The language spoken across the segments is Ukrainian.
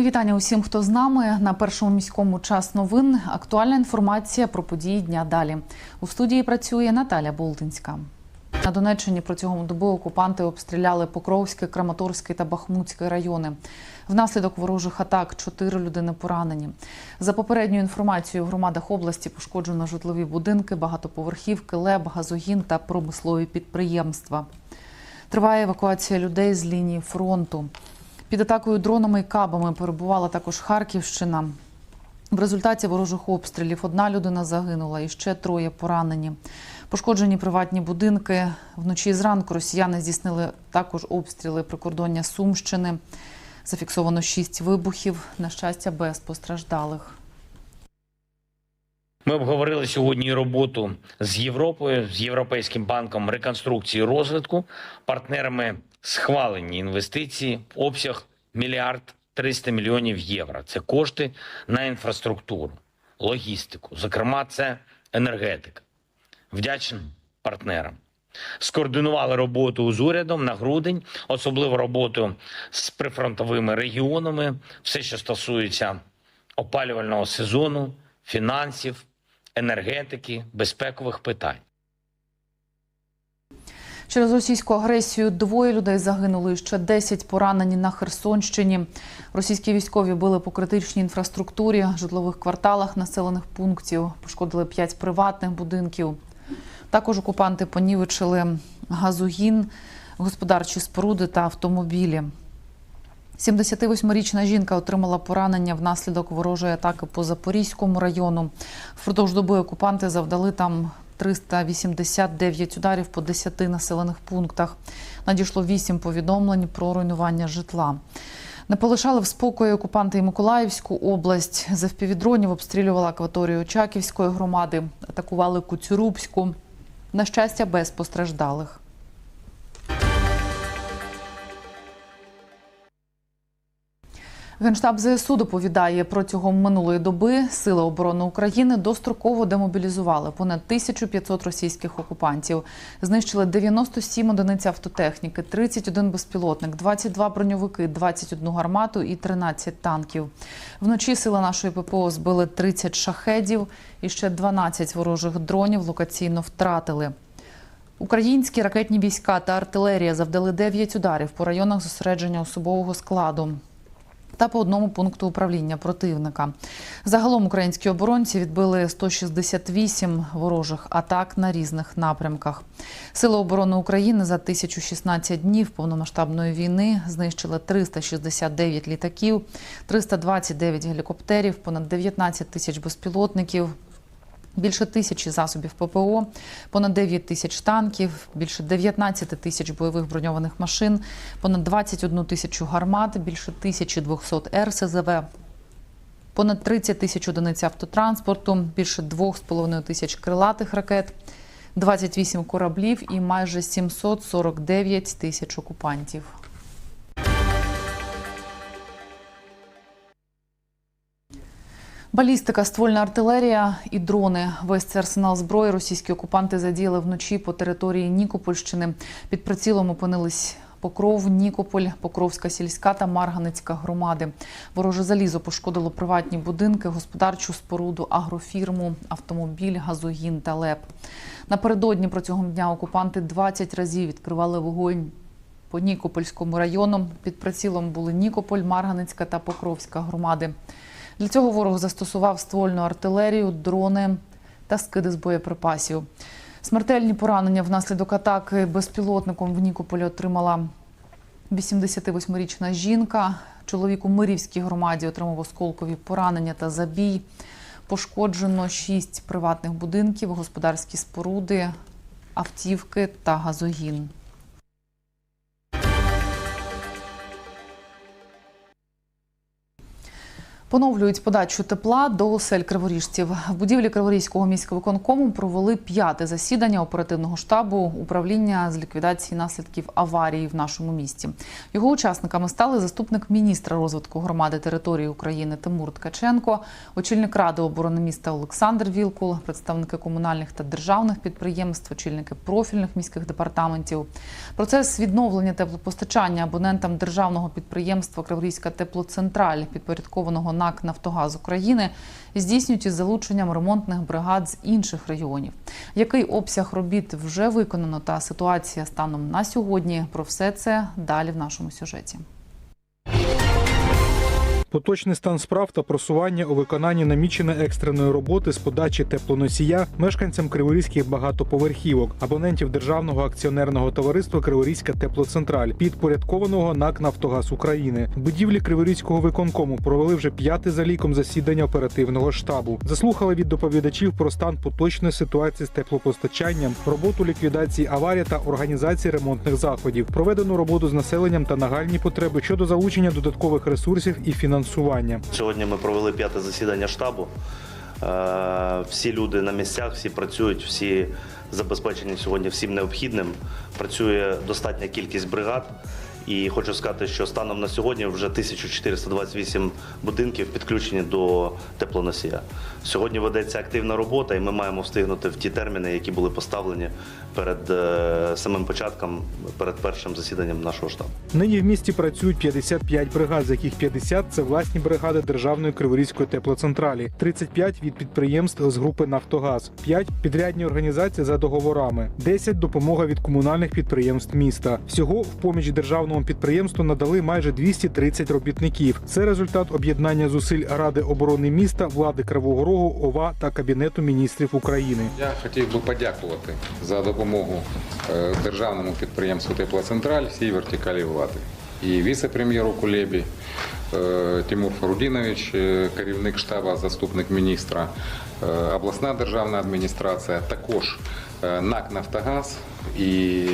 Мої вітання усім, хто з нами на першому міському час новин. Актуальна інформація про події дня далі. У студії працює Наталя Болтинська. На Донеччині протягом доби окупанти обстріляли Покровський, Краматорський та Бахмутський райони. Внаслідок ворожих атак чотири людини поранені. За попередньою інформацією, в громадах області пошкоджено житлові будинки, багатоповерхівки, леб, газогін та промислові підприємства. Триває евакуація людей з лінії фронту. Під атакою дронами і кабами перебувала також Харківщина. В результаті ворожих обстрілів одна людина загинула і ще троє поранені. Пошкоджені приватні будинки. Вночі зранку росіяни здійснили також обстріли прикордоння Сумщини. Зафіксовано шість вибухів. На щастя, без постраждалих. Ми обговорили сьогодні роботу з Європою, з Європейським банком реконструкції і розвитку, партнерами схвалені інвестиції, обсяг мільярд 300 мільйонів євро. Це кошти на інфраструктуру, логістику, зокрема, це енергетика. Вдячним партнерам. Скоординували роботу з урядом на грудень, особливо роботу з прифронтовими регіонами, все, що стосується опалювального сезону, фінансів, енергетики, безпекових питань. Через російську агресію двоє людей загинули, ще 10 поранені на Херсонщині. Російські військові били по критичній інфраструктурі, житлових кварталах населених пунктів, пошкодили 5 приватних будинків. Також окупанти понівечили газогін, господарчі споруди та автомобілі. 78-річна жінка отримала поранення внаслідок ворожої атаки по Запорізькому району. Впродовж доби окупанти завдали там 389 ударів по 10 населених пунктах. Надійшло 8 повідомлень про руйнування житла. Не полишали в спокої окупанти і Миколаївську область. За впівдронів обстрілювала акваторію Очаківської громади, атакували Куцюрубську. На щастя, без постраждалих. Генштаб ЗСУ доповідає, протягом минулої доби Сили оборони України достроково демобілізували понад 1500 російських окупантів. Знищили 97 одиниць автотехніки, 31 безпілотник, 22 броньовики, 21 гармату і 13 танків. Вночі сили нашої ППО збили 30 шахедів і ще 12 ворожих дронів локаційно втратили. Українські ракетні війська та артилерія завдали 9 ударів по районах зосередження особового складу та по одному пункту управління противника. Загалом українські оборонці відбили 168 ворожих атак на різних напрямках. Сили оборони України за 1016 днів повномасштабної війни знищили 369 літаків, 329 гелікоптерів, понад 19 тисяч безпілотників. Більше тисячі засобів ППО, понад 9 тисяч танків, більше 19 тисяч бойових броньованих машин, понад 21 тисячу гармат, більше 1200 РСЗВ, понад 30 тисяч одиниць автотранспорту, більше 2,5 тисяч крилатих ракет, 28 кораблів і майже 749 тисяч окупантів. Балістика, ствольна артилерія і дрони. Весь цей арсенал зброї російські окупанти задіяли вночі по території Нікопольщини. Під прицілом опинились Покров, Нікополь, Покровська сільська та Марганецька громади. Вороже залізо пошкодило приватні будинки, господарчу споруду, агрофірму, автомобіль, газогін та леп. Напередодні протягом дня окупанти 20 разів відкривали вогонь по Нікопольському району. Під прицілом були Нікополь, Марганецька та Покровська громади. Для цього ворог застосував ствольну артилерію, дрони та скиди з боєприпасів. Смертельні поранення внаслідок атаки безпілотником в Нікополі отримала 88-річна жінка. Чоловік у Мирівській громаді отримав осколкові поранення та забій. Пошкоджено шість приватних будинків, господарські споруди, автівки та газогін. Поновлюють подачу тепла до осель криворіжців. В будівлі Криворізького міськвиконкому провели п'яте засідання оперативного штабу управління з ліквідації наслідків аварії в нашому місті. Його учасниками стали заступник міністра розвитку громади території України Тимур Ткаченко, очільник ради оборони міста Олександр Вілкул, представники комунальних та державних підприємств, очільники профільних міських департаментів. Процес відновлення теплопостачання абонентам державного підприємства Криворізька теплоцентраль підпорядкованого НАК Нафтогаз України здійснюють із залученням ремонтних бригад з інших регіонів. Який обсяг робіт вже виконано та ситуація станом на сьогодні? Про все це далі в нашому сюжеті. Поточний стан справ та просування у виконанні наміченої екстреної роботи з подачі теплоносія мешканцям криворізьких багатоповерхівок, абонентів державного акціонерного товариства Криворізька теплоцентраль, підпорядкованого НАК Нафтогаз України. Будівлі Криворізького виконкому провели вже п'яте за ліком засідання оперативного штабу. Заслухали від доповідачів про стан поточної ситуації з теплопостачанням, роботу ліквідації аварії та організації ремонтних заходів, проведену роботу з населенням та нагальні потреби щодо залучення додаткових ресурсів і фінансування. Сьогодні ми провели п'яте засідання штабу. Е, Всі люди на місцях, всі працюють, всі забезпечені сьогодні всім необхідним. Працює достатня кількість бригад. І хочу сказати, що станом на сьогодні вже 1428 будинків підключені до теплоносія. Сьогодні ведеться активна робота, і ми маємо встигнути в ті терміни, які були поставлені перед е, самим початком, перед першим засіданням нашого штабу. Нині в місті працюють 55 бригад, з яких 50 – це власні бригади Державної Криворізької теплоцентралі, 35 – від підприємств з групи «Нафтогаз», 5 – підрядні організації за договорами, 10 – допомога від комунальних підприємств міста. Всього в поміч державному підприємству надали майже 230 робітників. Це результат об'єднання зусиль Ради оборони міста, влади Кривого Рогу, ОВА та Кабінету міністрів України. Я хотів би подякувати за допомогу е, державному підприємству Теплоцентраль всій вертикалі влади. І віце-прем'єру Кулебі е, Тимур Фарудінович, е, керівник штабу, заступник міністра, обласна державна адміністрація, також НАК Нафтогаз і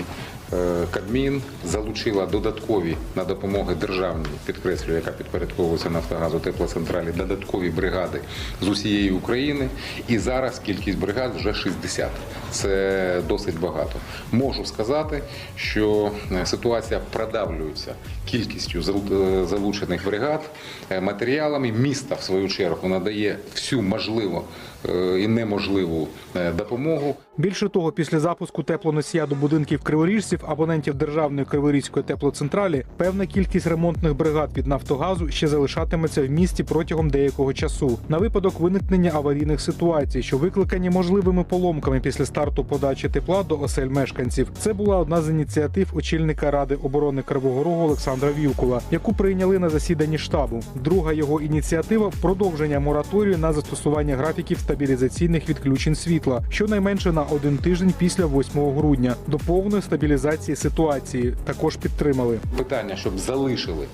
Кабмін залучила додаткові на допомоги державні, підкреслюю, яка підпорядковується Нафтогазу теплоцентралі, додаткові бригади з усієї України. І зараз кількість бригад вже 60. Це досить багато. Можу сказати, що е, ситуація продавлюється кількістю е, залучених бригад е, матеріалами. Місто, в свою чергу, надає всю можливу е, і неможливу е, допомогу. Більше того, після запуску теплоносія до будинків криворіжців, абонентів Державної Криворізької теплоцентралі, певна кількість ремонтних бригад від Нафтогазу ще залишатиметься в місті протягом деякого часу на випадок виникнення аварійних ситуацій, що викликані можливими поломками після старту подачі тепла до осель мешканців. Це була одна з ініціатив очільника Ради оборони Кривого Рогу Олександра Вілкула, яку прийняли на засіданні штабу. Друга його ініціатива продовження мораторію на застосування графіків стабілізаційних відключень світла, щонайменше на один тиждень після 8 грудня до повної стабілізації ситуації. Також підтримали. Питання, щоб залишили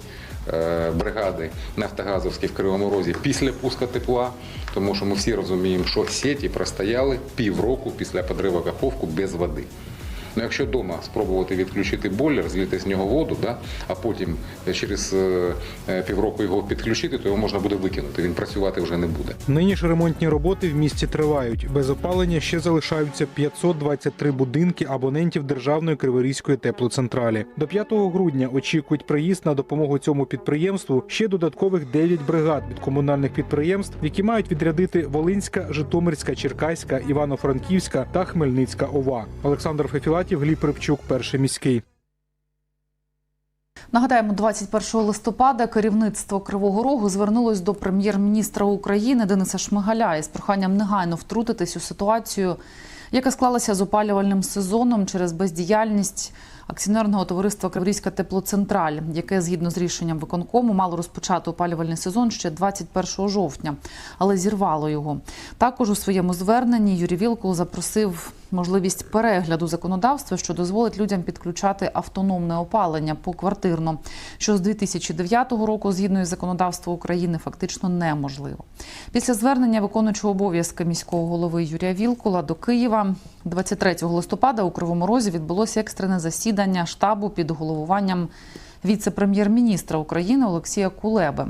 е, бригади нафтогазовські в Кривому Розі після пуска тепла, тому що ми всі розуміємо, що сіті простояли півроку після підриву каховку без води. Ну, якщо вдома спробувати відключити бойлер, злити з нього воду, да, а потім через е, е, півроку його підключити, то його можна буде викинути. Він працювати вже не буде. Нині ж ремонтні роботи в місті тривають. Без опалення ще залишаються 523 будинки абонентів Державної Криворізької теплоцентралі. До 5 грудня очікують приїзд на допомогу цьому підприємству ще додаткових 9 бригад від комунальних підприємств, які мають відрядити Волинська, Житомирська, Черкаська, Івано-Франківська та Хмельницька ОВА. Олександр Фефілатів, Гліб Рибчук, перший міський. Нагадаємо, 21 листопада керівництво Кривого Рогу звернулось до прем'єр-міністра України Дениса Шмигаля із проханням негайно втрутитись у ситуацію, яка склалася з опалювальним сезоном через бездіяльність акціонерного товариства Криворізька теплоцентраль, яке згідно з рішенням виконкому мало розпочати опалювальний сезон ще 21 жовтня, але зірвало його. Також у своєму зверненні Юрій Вілкул запросив можливість перегляду законодавства, що дозволить людям підключати автономне опалення поквартирно, що з 2009 року, згідно із законодавством України, фактично неможливо. Після звернення виконуючого обов'язки міського голови Юрія Вілкула до Києва 23 листопада у Кривому Розі відбулося екстрене засідання штабу під головуванням віце-прем'єр-міністра України Олексія Кулеби.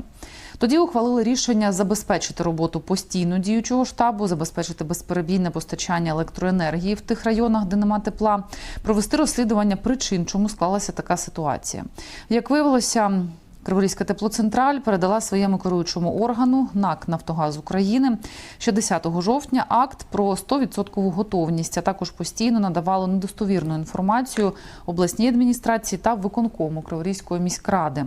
Тоді ухвалили рішення забезпечити роботу постійно діючого штабу, забезпечити безперебійне постачання електроенергії в тих районах, де нема тепла, провести розслідування причин, чому склалася така ситуація. Як виявилося. Криворізька теплоцентраль передала своєму керуючому органу НАК Нафтогаз України ще 10 жовтня акт про 100% готовність, а також постійно надавало недостовірну інформацію обласній адміністрації та виконкому Криворізької міськради.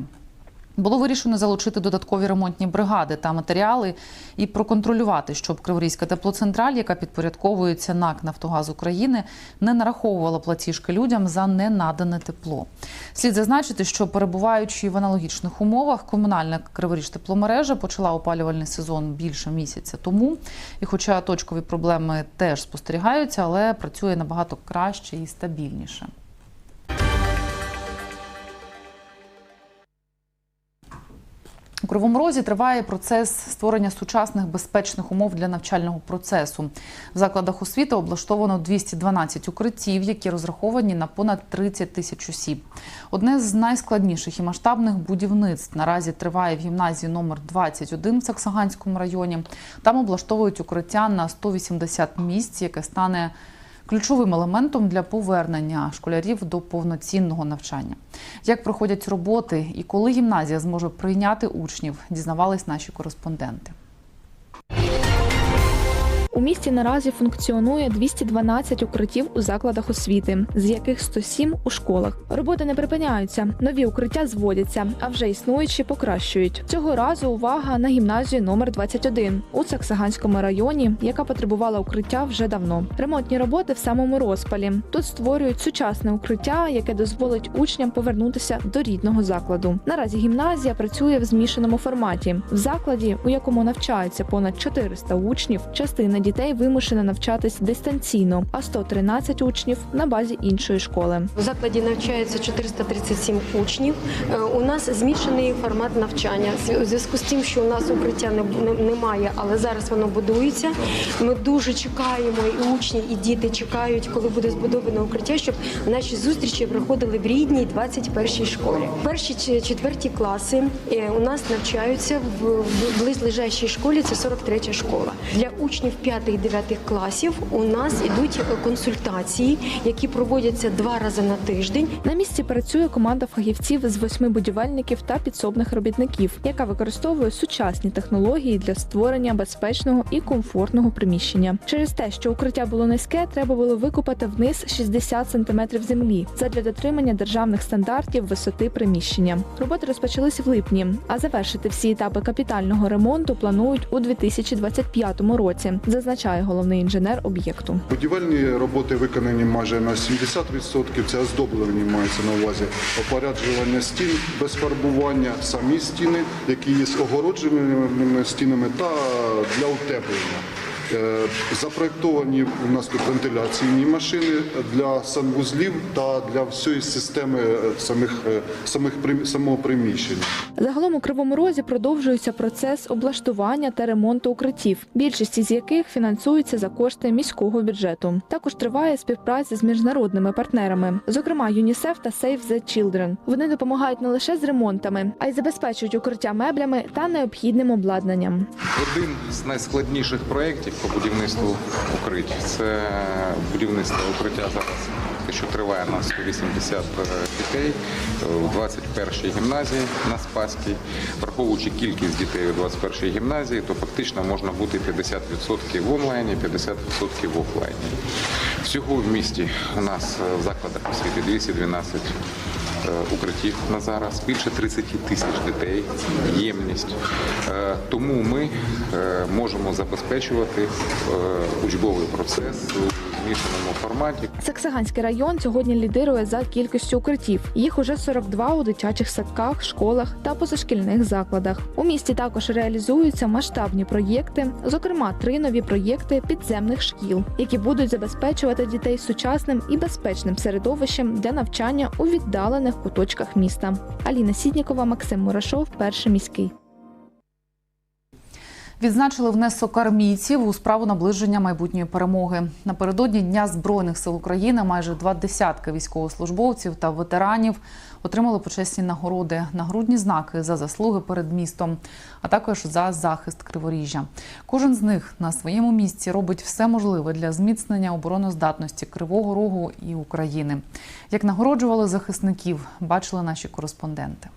Було вирішено залучити додаткові ремонтні бригади та матеріали і проконтролювати, щоб Криворізька теплоцентраль, яка підпорядковується НАК Нафтогаз України, не нараховувала платіжки людям за ненадане тепло. Слід зазначити, що перебуваючи в аналогічних умовах, комунальна Криворіж тепломережа почала опалювальний сезон більше місяця тому. І, хоча точкові проблеми теж спостерігаються, але працює набагато краще і стабільніше. У Кривому Розі триває процес створення сучасних безпечних умов для навчального процесу. В закладах освіти облаштовано 212 укриттів, які розраховані на понад 30 тисяч осіб. Одне з найскладніших і масштабних будівництв наразі триває в гімназії номер 21 в Саксаганському районі. Там облаштовують укриття на 180 місць, яке стане ключовим елементом для повернення школярів до повноцінного навчання. Як проходять роботи і коли гімназія зможе прийняти учнів, дізнавались наші кореспонденти. У місті наразі функціонує 212 укриттів у закладах освіти, з яких 107 у школах. Роботи не припиняються, нові укриття зводяться, а вже існуючі покращують. Цього разу увага на гімназію номер 21 у Саксаганському районі, яка потребувала укриття вже давно. Ремонтні роботи в самому розпалі. Тут створюють сучасне укриття, яке дозволить учням повернутися до рідного закладу. Наразі гімназія працює в змішаному форматі. В закладі, у якому навчаються понад 400 учнів, частина дітей вимушена навчатись дистанційно, а 113 учнів на базі іншої школи. У закладі навчається 437 учнів. Е, У нас змішаний формат навчання. У зв'язку з тим, що у нас укриття не, не- немає, але зараз воно будується. Ми дуже чекаємо, і учні, і діти чекають, коли буде збудоване укриття, щоб наші зустрічі проходили в рідній 21-й школі. Перші четверті класи е, у нас навчаються в, близлежащій школі. Це 43 школа. Для учнів 5-9 класів у нас ідуть е, консультації, які проводяться два рази на тиждень. На місці працює команда фахівців з восьми будівельників та підсобних робітників, яка використовує сучасні технології для створення безпечного і комфортного приміщення. Через те, що укриття було низьке, треба було викопати вниз 60 см землі задля дотримання державних стандартів висоти приміщення. Роботи розпочалися в липні, а завершити всі етапи капітального ремонту планують у 2025 році, зазначає головний інженер об'єкту. Будівельні роботи виконані майже на 70%. Це оздоблення мається на увазі опоряджування стін без фарбування, самі стіни, які є з огородженими стінами та для утеплення. Е, Запроєктовані у нас тут вентиляційні машини для санвузлів та для всієї системи е, самих, е, самих самого приміщення. Загалом у Кривому Розі продовжується процес облаштування та ремонту укриттів, більшість із яких фінансується за кошти міського бюджету. Також триває співпраця з міжнародними партнерами, зокрема ЮНІСЕФ та Save the Children. Вони допомагають не лише з ремонтами, а й забезпечують укриття меблями та необхідним обладнанням. Один з найскладніших проєктів по будівництву укриттів це будівництво укриття зараз. Що триває на 180 дітей у 21-й гімназії на Спаській. Враховуючи кількість дітей у 21-й гімназії, то фактично можна бути 50% в онлайні, 50% в офлайні. Всього в місті у нас е, в закладах освіти 212 е, укриттів на зараз, більше 30 тисяч дітей, ємність. Е, Тому ми е, можемо забезпечувати е, учбовий процес у змішаному форматі. Саксаганський район сьогодні лідирує за кількістю укриттів. Їх уже 42 у дитячих садках, школах та позашкільних закладах. У місті також реалізуються масштабні проєкти, зокрема три нові проєкти підземних шкіл, які будуть забезпечувати дітей сучасним і безпечним середовищем для навчання у віддалених куточках міста. Аліна Сіднікова, Максим Мурашов, перший міський. Відзначили внесок армійців у справу наближення майбутньої перемоги. Напередодні Дня Збройних сил України майже два десятки військовослужбовців та ветеранів отримали почесні нагороди, нагрудні знаки за заслуги перед містом, а також за захист Криворіжжя. Кожен з них на своєму місці робить все можливе для зміцнення обороноздатності Кривого Рогу і України. Як нагороджували захисників, бачили наші кореспонденти.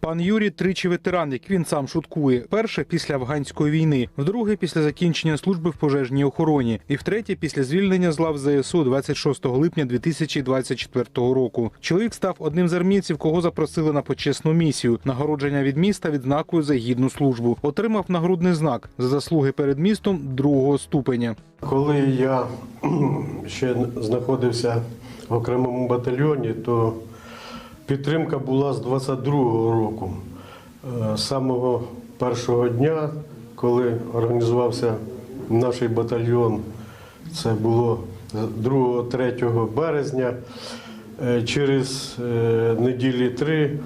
Пан Юрій тричі ветеран, як він сам шуткує. Перше після афганської війни, вдруге після закінчення служби в пожежній охороні, і втретє після звільнення з лав ЗСУ 26 липня 2024 року. Чоловік став одним з армійців, кого запросили на почесну місію. Нагородження від міста відзнакою за гідну службу. Отримав нагрудний знак за заслуги перед містом другого ступеня. Коли я ще знаходився в окремому батальйоні, то підтримка була з 22-го року. Е, З самого першого дня, коли організувався наш батальйон, це було 2-3 березня. Е, Через е, неділі три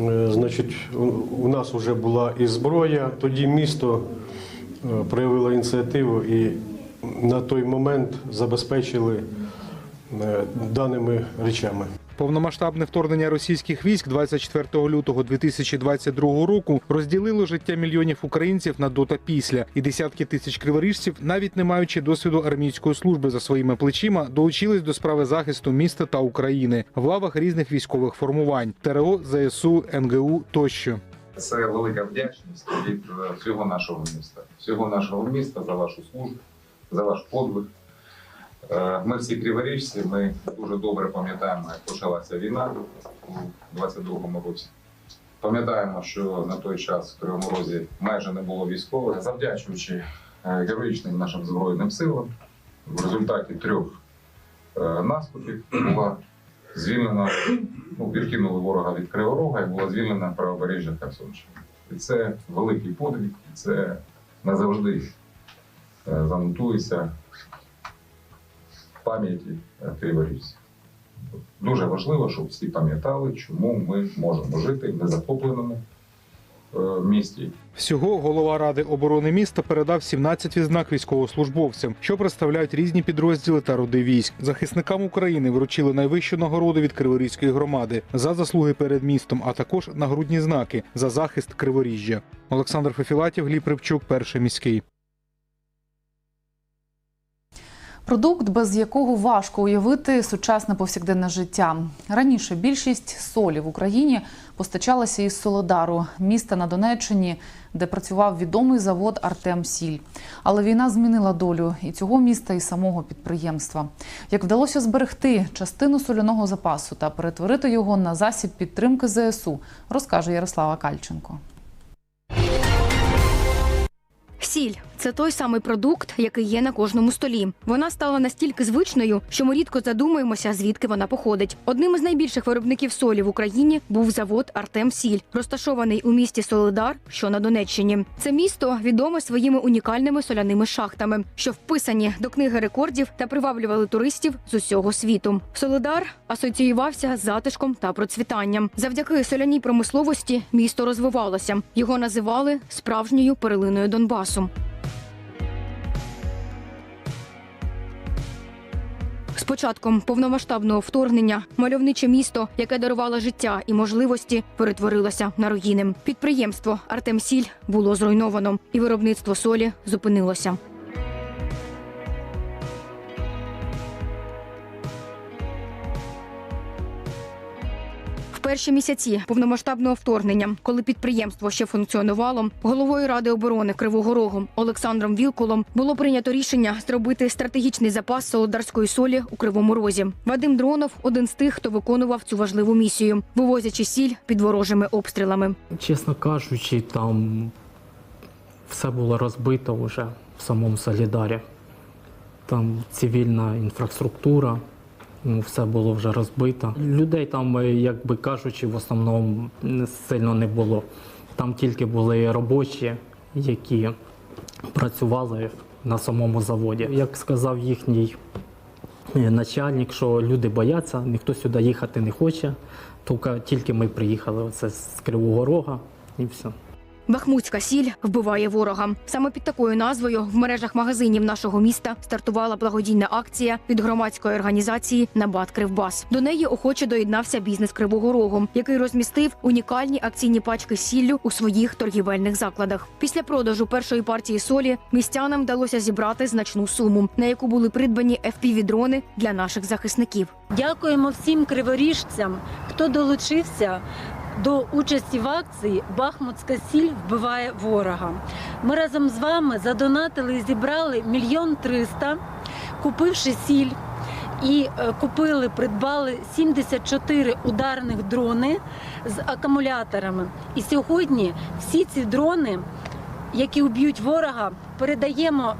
е, значить, у- нас вже була і зброя. Тоді місто е, проявило ініціативу і на той момент забезпечили е, даними речами. Повномасштабне вторгнення російських військ 24 лютого 2022 року розділило життя мільйонів українців на до та після, і десятки тисяч криворіжців, навіть не маючи досвіду армійської служби за своїми плечима, долучились до справи захисту міста та України в лавах різних військових формувань ТРО, ЗСУ, НГУ тощо. Це велика вдячність від е, всього нашого міста, всього нашого міста за вашу службу, за ваш подвиг. Е, Ми всі криворіжці, ми дуже добре пам'ятаємо, як почалася війна у 22-му році. Пам'ятаємо, що на той час в Кривому Розі майже не було військових. Завдячуючи е, героїчним нашим Збройним силам, в результаті трьох е, наступів була звільнена, ну, відкинули ворога від Кривого Рога і була звільнена правобережжя Херсонщини. І це великий подвиг, і це назавжди занотується пам'яті е. Дуже важливо, щоб всі пам'ятали, чому ми можемо жити в незахопленому е, місті Всього голова ради оборони міста передав 17 відзнак військовослужбовцям, що представляють різні підрозділи та роди військ. Захисникам України вручили найвищу нагороду від Криворізької громади за заслуги перед містом, а також нагрудні знаки за захист Криворіжжя. Олександр Фефілатів, Гліб Рибчук, перший міський. Продукт, без якого важко уявити сучасне повсякденне життя. Раніше більшість солі в Україні постачалася із Солодару, міста на Донеччині, де працював відомий завод Артем Сіль. Але війна змінила долю і цього міста, і самого підприємства. Як вдалося зберегти частину соляного запасу та перетворити його на засіб підтримки ЗСУ, розкаже Ярослава Кальченко. Сіль це той самий продукт, який є на кожному столі. Вона стала настільки звичною, що ми рідко задумуємося, звідки вона походить. Одним із найбільших виробників солі в Україні був завод Артем Сіль, розташований у місті Солидар, що на Донеччині. Це місто відоме своїми унікальними соляними шахтами, що вписані до книги рекордів та приваблювали туристів з усього світу. Солидар асоціювався з затишком та процвітанням. Завдяки соляній промисловості місто розвивалося. Його називали справжньою перлиною Донбасу. З початком повномасштабного вторгнення мальовниче місто, яке дарувало життя і можливості, перетворилося на руїни. Підприємство Артемсіль було зруйновано, і виробництво солі зупинилося. Перші місяці повномасштабного вторгнення, коли підприємство ще функціонувало, головою ради оборони Кривого Рогу Олександром Вілкулом було прийнято рішення зробити стратегічний запас солодарської солі у Кривому Розі. Вадим Дронов один з тих, хто виконував цю важливу місію, вивозячи сіль під ворожими обстрілами. Чесно кажучи, там все було розбито вже в самому Солідарі. Там цивільна інфраструктура, все було вже розбито. Людей там, е, як би кажучи, в основному сильно не було. Там тільки були робочі, які працювали на самому заводі. Як сказав їхній е, начальник, що люди бояться, ніхто сюди їхати не хоче. Тільки ми приїхали оце з Кривого Рога, і все. Бахмутська сіль вбиває ворога. Саме під такою назвою в мережах магазинів нашого міста стартувала благодійна акція від громадської організації Набат Кривбас. До неї охоче доєднався бізнес Кривого Рогу, який розмістив унікальні акційні пачки сіллю у своїх торгівельних закладах. Після продажу першої партії солі містянам вдалося зібрати значну суму, на яку були придбані FPV-дрони для наших захисників. Дякуємо всім криворіжцям, хто долучився до участі в акції Бахмутська сіль вбиває ворога. Ми разом з вами задонатили і зібрали мільйон триста, купивши сіль. І е, купили, придбали 74 ударних дрони з акумуляторами. І сьогодні всі ці дрони, які уб'ють ворога, передаємо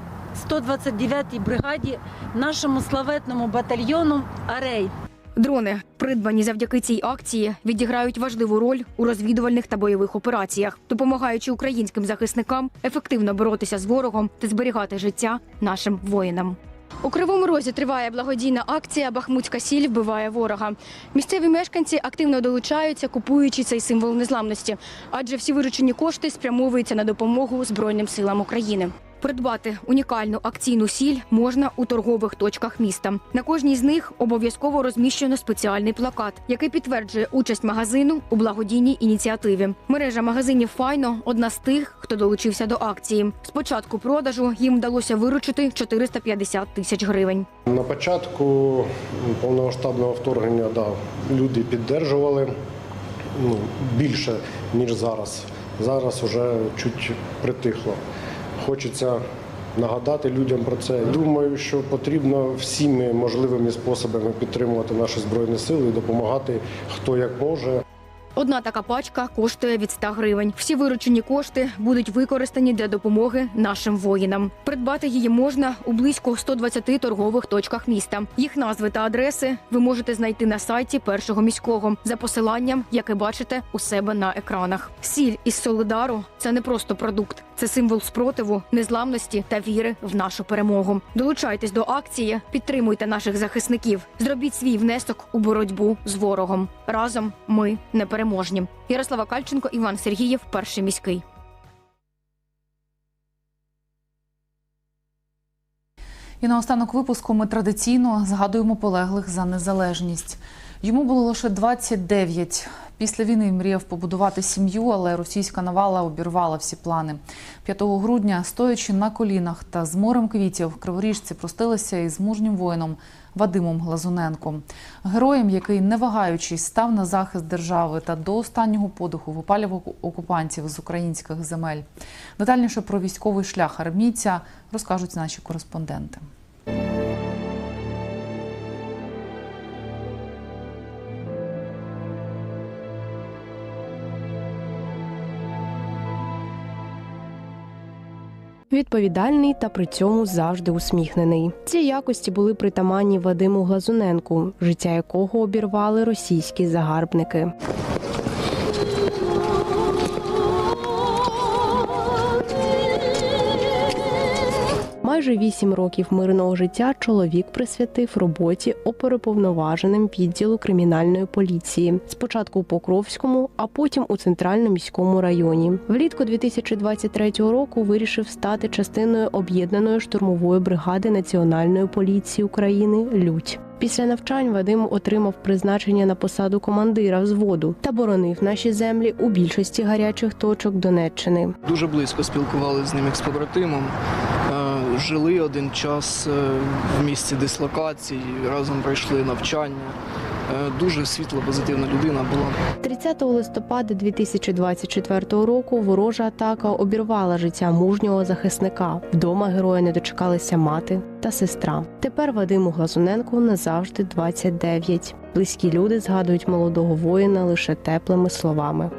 129-й бригаді нашому славетному батальйону Арей. Дрони, придбані завдяки цій акції, відіграють важливу роль у розвідувальних та бойових операціях, допомагаючи українським захисникам ефективно боротися з ворогом та зберігати життя нашим воїнам. У кривому розі триває благодійна акція Бахмутська сіль вбиває ворога. Місцеві мешканці активно долучаються, купуючи цей символ незламності, адже всі виручені кошти спрямовуються на допомогу Збройним силам України. Придбати унікальну акційну сіль можна у торгових точках міста. На кожній з них обов'язково розміщено спеціальний плакат, який підтверджує участь магазину у благодійній ініціативі. Мережа магазинів Файно одна з тих, хто долучився до акції. З початку продажу їм вдалося виручити 450 тисяч гривень. На початку повномасштабного вторгнення да, люди піддержували ну, більше, ніж зараз. Зараз вже чуть притихло. Хочеться нагадати людям про це. Думаю, що потрібно всіми можливими способами підтримувати наші збройні сили і допомагати хто як може. Одна така пачка коштує від 100 гривень. Всі виручені кошти будуть використані для допомоги нашим воїнам. Придбати її можна у близько 120 торгових точках міста. Їх назви та адреси ви можете знайти на сайті першого міського за посиланням, яке бачите у себе на екранах. Сіль із Солидару це не просто продукт, це символ спротиву, незламності та віри в нашу перемогу. Долучайтесь до акції, підтримуйте наших захисників, зробіть свій внесок у боротьбу з ворогом. Разом ми непереможні. Ярослава Кальченко, Іван Сергієв, перший міський. І на останок випуску ми традиційно згадуємо полеглих за незалежність. Йому було лише 29. Після війни мріяв побудувати сім'ю, але російська навала обірвала всі плани. 5 грудня, стоячи на колінах та з морем квітів, криворіжці простилися із мужнім воїном Вадимом Глазуненком, героєм, який, не вагаючись, став на захист держави та до останнього подиху випалював окупантів з українських земель. Детальніше про військовий шлях армійця розкажуть наші кореспонденти. Відповідальний та при цьому завжди усміхнений. Ці якості були притаманні Вадиму Глазуненку, життя якого обірвали російські загарбники. Майже вісім років мирного життя чоловік присвятив роботі оперуповноваженим відділу кримінальної поліції. Спочатку у Покровському, а потім у центральному міському районі. Влітку 2023 року вирішив стати частиною об'єднаної штурмової бригади Національної поліції України Лють. Після навчань Вадим отримав призначення на посаду командира взводу та боронив наші землі у більшості гарячих точок Донеччини. Дуже близько спілкувалися з ним як з побратимом. Жили один час е, в місці дислокації, разом пройшли навчання. Е, Дуже світла, позитивна людина була. 30 листопада 2024 року ворожа атака обірвала життя мужнього захисника. Вдома героя не дочекалися мати та сестра. Тепер Вадиму Глазуненку назавжди 29. Близькі люди згадують молодого воїна лише теплими словами.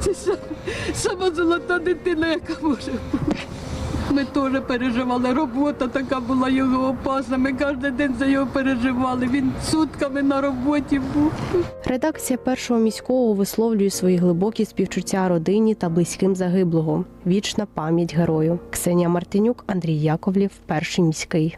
Сама золота дитина, яка може бути. Ми теж переживали. Робота така була його опасна. Ми кожен день за його переживали. Він сутками на роботі був. Редакція першого міського висловлює свої глибокі співчуття родині та близьким загиблого. Вічна пам'ять герою. Ксенія Мартинюк, Андрій Яковлів, перший міський.